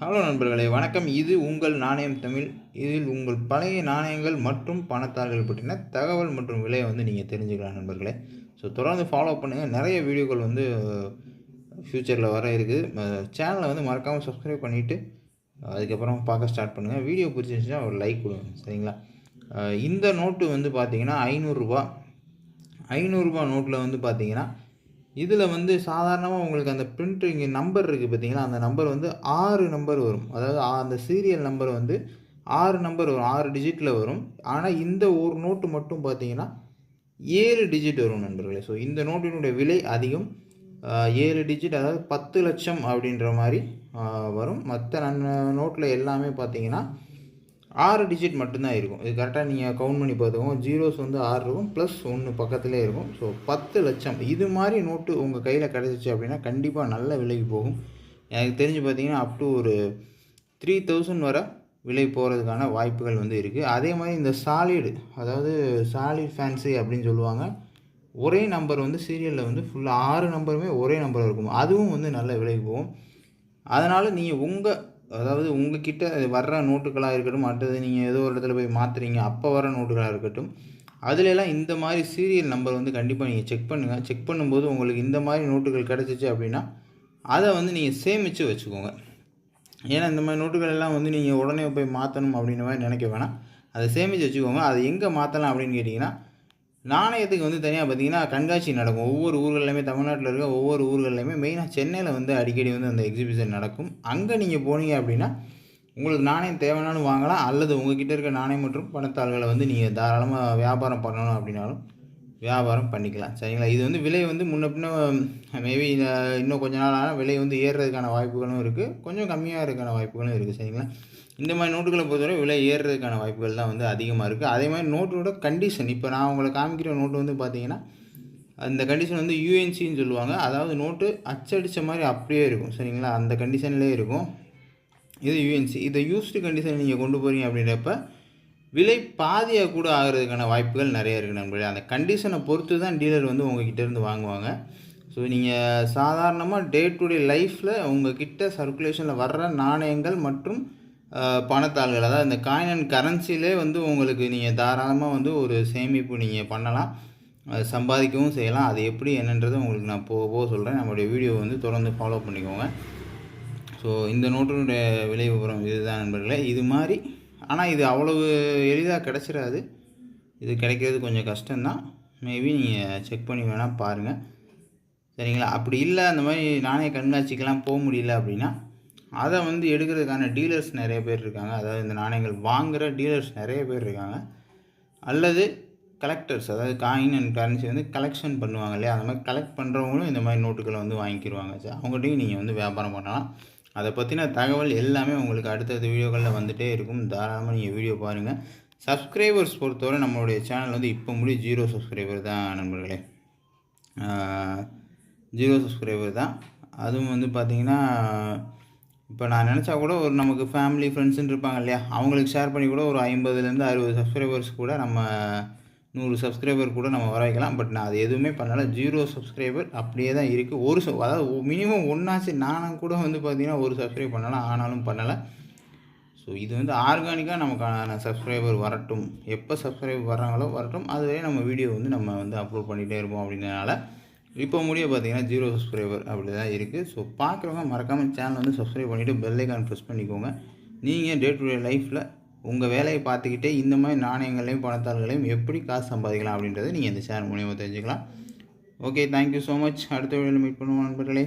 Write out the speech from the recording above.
Hello நண்பர்களே வணக்கம். இது உங்கள் நாணயம் தமிழ். இதில் உங்கள் பழைய நாணயங்கள் மற்றும் பணத்தாள்கள் பற்றின தகவல் மற்றும் விலையை வந்து நீங்கள் தெரிஞ்சுக்கலாம் நண்பர்களே. ஸோ தொடர்ந்து ஃபாலோ பண்ணுங்கள் நிறைய வீடியோக்கள் வந்து uh, ஃப்யூச்சரில் வர இருக்குது சேனலை வந்து மறக்காமல் சப்ஸ்கிரைப் பண்ணிவிட்டு அதுக்கப்புறம் பார்க்க ஸ்டார்ட் பண்ணுங்கள் வீடியோ பிடிச்சிருந்துச்சுன்னா ஒரு லைக் கொடுங்க. சரிங்களா? இந்த நோட்டு வந்து பார்த்தீங்கன்னா ஐநூறுரூபா ஐநூறுரூபா நோட்டில் வந்து பார்த்தீங்கன்னா இதில் வந்து சாதாரணமாக உங்களுக்கு அந்த பிரிண்ட் இங்கே நம்பர் இருக்குது பார்த்தீங்களா அந்த நம்பர் வந்து ஆறு நம்பர் வரும். அதாவது அந்த சீரியல் நம்பர் வந்து ஆறு நம்பர் வரும். ஆறு டிஜிட்டில் வரும். ஆனால் இந்த ஒரு நோட்டு மட்டும் பார்த்தீங்கன்னா ஏழு டிஜிட் வரும் நண்பர்களே. ஸோ இந்த நோட்டினுடைய விலை அதிகம். ஏழு டிஜிட் அதாவது பத்து லட்சம் அப்படின்ற மாதிரி வரும். மற்ற நன் நோட்டில் எல்லாமே பார்த்தீங்கன்னா ஆறு டிஜிட் மட்டும்தான் இருக்கும். இது கரெக்டாக நீங்கள் கவுண்ட் பண்ணி பார்த்துக்கோங்க. ஜீரோஸ் வந்து ஆறு இருக்கும் ப்ளஸ் ஒன்று பக்கத்துலேயே இருக்கும். ஸோ பத்து லட்சம். இது மாதிரி நோட்டு உங்கள் கையில் கிடச்சிச்சு அப்படின்னா கண்டிப்பாக நல்ல விலைக்கு போகும். எனக்கு தெரிஞ்சு பார்த்தீங்கன்னா அப் டு ஒரு த்ரீ தௌசண்ட் வரை விலை போகிறதுக்கான வாய்ப்புகள் வந்து இருக்குது அதே மாதிரி இந்த சாலிடு அதாவது சாலிட் ஃபேன்சி அப்படின்னு சொல்லுவாங்க. ஒரே நம்பர் வந்து சீரியலில் வந்து ஃபுல்லாக ஆறு நம்பருமே ஒரே நம்பர் இருக்கும். அதுவும் வந்து நல்ல விலைக்கு போகும். அதனால் நீங்கள் உங்கள் அதாவது உங்கள்கிட்ட வர்ற நோட்டுகளாக இருக்கட்டும் அடுத்தது நீங்கள் ஏதோ ஒரு இடத்துல போய் மாற்றுறீங்க அப்போ வர நோட்டுகளாக இருக்கட்டும் அதுல இந்த மாதிரி சீரியல் நம்பர் வந்து கண்டிப்பாக நீங்கள் செக் பண்ணுங்கள் செக் பண்ணும்போது உங்களுக்கு இந்த மாதிரி நோட்டுகள் கிடச்சிச்சு அப்படின்னா அதை வந்து நீங்கள் சேமித்து வச்சுக்கோங்க. ஏன்னா இந்த மாதிரி நோட்டுகள் எல்லாம் வந்து நீங்கள் உடனே போய் மாற்றணும் அப்படின்ற மாதிரி நினைக்க வேணாம். அதை சேமித்து வச்சுக்கோங்க. அதை எங்கே மாற்றலாம் அப்படின்னு கேட்டிங்கன்னா நாணயத்துக்கு வந்து தனியாக பார்த்தீங்கன்னா கண்காட்சி நடக்கும். ஒவ்வொரு ஊர்கள்லையுமே தமிழ்நாட்டில் இருக்க ஒவ்வொரு ஊர்கள்லையுமே மெயினாக சென்னையில் வந்து அடிக்கடி வந்து அந்த எக்ஸிபிஷன் நடக்கும். அங்கே நீங்கள் போனீங்க அப்படின்னா உங்களுக்கு நாணயம் தேவைனாலும் வாங்கலாம் அல்லது உங்ககிட்ட இருக்க நாணயம் மற்றும் பணத்தாள்களை வந்து நீங்கள் தாராளமாக வியாபாரம் பண்ணணும் அப்படின்னாலும் வியாபாரம் பண்ணிக்கலாம். சரிங்களா? இது வந்து விலை வந்து முன்ன பின்ன மேபி இன்னும் கொஞ்ச நாள் ஆனால் விலை வந்து ஏறுறதுக்கான வாய்ப்புகளும் இருக்குது கொஞ்சம் கம்மியாக இருக்கான வாய்ப்புகளும் இருக்குது சரிங்களா? இந்த மாதிரி நோட்டுகளை பொறுத்தவரை விலை ஏறுறதுக்கான வாய்ப்புகள் தான் வந்து அதிகமாக இருக்குது அதே மாதிரி நோட்டோட கண்டிஷன் இப்போ நான் உங்களை காமிக்கிற நோட்டு வந்து பார்த்தீங்கன்னா அந்த கண்டிஷன் வந்து யூஎன்சின்னு சொல்லுவாங்க. அதாவது நோட்டு அச்சடித்த மாதிரி அப்படியே இருக்கும். சரிங்களா? அந்த கண்டிஷன்லேயே இருக்கும். இது யூஎன்சி இதை யூஸ்டு கண்டிஷன் நீங்கள் கொண்டு போகிறீங்க அப்படின்றப்ப விலை பாதியாக கூட ஆகிறதுக்கான வாய்ப்புகள் நிறைய இருக்குது நண்பர்களே. அந்த கண்டிஷனை பொறுத்து தான் டீலர் வந்து உங்ககிட்டேருந்து வாங்குவாங்க. ஸோ நீங்கள் சாதாரணமாக டே டு டே லைஃப்பில் உங்ககிட்ட சர்க்குலேஷனில் வர்ற நாணயங்கள் மற்றும் பணத்தாள்கள். அதாவது இந்த காயின் அண்ட் கரன்சிலே வந்து உங்களுக்கு நீங்கள் தாராளமாக வந்து ஒரு சேமிப்பு நீங்கள் பண்ணலாம். சம்பாதிக்கவும் செய்யலாம். அது எப்படி என்னன்றதை உங்களுக்கு நான் போக போக சொல்கிறேன் நம்மளுடைய வீடியோ வந்து தொடர்ந்து ஃபாலோ பண்ணிக்கோங்க. ஸோ இந்த நோட்டினுடைய விலை விவரம் இதுதான் நண்பர்களே. இது மாதிரி ஆனால் இது அவ்வளவு எளிதாக கிடச்சிடாது இது கிடைக்கிறது கொஞ்சம் கஷ்டம்தான். மேபி நீங்கள் செக் பண்ணி வேணால் பாருங்கள் சரிங்களா? அப்படி இல்லை அந்த மாதிரி நாணய கண்காட்சிக்கெலாம் போக முடியல அப்படின்னா அதை வந்து எடுக்கிறதுக்கான டீலர்ஸ் நிறைய பேர் இருக்காங்க. அதாவது இந்த நாணயங்கள் வாங்குகிற டீலர்ஸ் நிறைய பேர் இருக்காங்க. அல்லது கலெக்டர்ஸ் அதாவது காயின் அண்ட் கரன்சி வந்து கலெக்ஷன் பண்ணுவாங்க இல்லையா? அந்த மாதிரி கலெக்ட் பண்ணுறவங்களும் இந்த மாதிரி நோட்டுகளை வந்து வாங்கிக்கிடுவாங்க சார் அவங்ககிட்டையும் நீங்கள் வந்து வியாபாரம் பண்ணலாம். அதை பற்றின தகவல் எல்லாமே உங்களுக்கு அடுத்தடுத்த வீடியோக்களில் வந்துகிட்டே இருக்கும். தாராளமாக நீங்கள் வீடியோ பாருங்கள் சப்ஸ்கிரைபர்ஸ் பொறுத்தவரை நம்மளுடைய சேனல் வந்து இப்போ முடி ஜீரோ சப்ஸ்கிரைபர் தான் நண்பர்களே. ஜீரோ சப்ஸ்கிரைபர் தான். அதுவும் வந்து பார்த்திங்கன்னா இப்போ நான் நினச்சா கூட ஒரு நமக்கு ஃபேமிலி ஃப்ரெண்ட்ஸுன்னு இருப்பாங்க இல்லையா? அவங்களுக்கு ஷேர் பண்ணி கூட ஒரு ஐம்பதுலேருந்து அறுபது சப்ஸ்கிரைபர்ஸ் கூட நம்ம நூறு சப்ஸ்கிரைபர் கூட நம்ம வர வைக்கலாம் பட் நான் அது எதுவுமே பண்ணலை. ஜீரோ சப்ஸ்கிரைபர் அப்படியே தான் இருக்குது ஒரு ச- அதாவது மினிமம் ஒன்றாச்சு நானும் கூட வந்து பார்த்திங்கன்னா ஒரு சப்ஸ்கிரைப் பண்ணலாம். ஆனாலும் பண்ணலை. ஸோ இது வந்து ஆர்கானிக்காக நமக்கான சப்ஸ்கிரைபர் வரட்டும். எப்போ சப்ஸ்கிரைபர் வர்றாங்களோ வரட்டும். அதுவரை நம்ம வீடியோ வந்து நம்ம வந்து அப்லோட் பண்ணிகிட்டே இருப்போம் அப்படின்றனால இப்போ முடிய பார்த்தீங்கன்னா ஜீரோ சப்ஸ்கிரைபர் அப்படி தான் இருக்குது ஸோ பார்க்குறவங்க மறக்காமல் சேனல் வந்து சப்ஸ்கிரைப் பண்ணிவிட்டு பெல் ஐக்கான் ப்ரெஸ் பண்ணிக்கோங்க. நீங்கள் டே டு டே லைஃப்பில் உங்கள் வேலையை பார்த்துக்கிட்டே இந்த மாதிரி நாணயங்களையும் பணத்தாள்களையும் எப்படி காசு சம்பாதிக்கலாம் அப்படின்றத நீங்கள் இந்த சேனல் மூலியமாக தெரிஞ்சுக்கலாம். ஓகே தேங்க்யூ ஸோ மச் அடுத்த வீடியோவில் மீட் பண்ணுவோம் நண்பர்களே.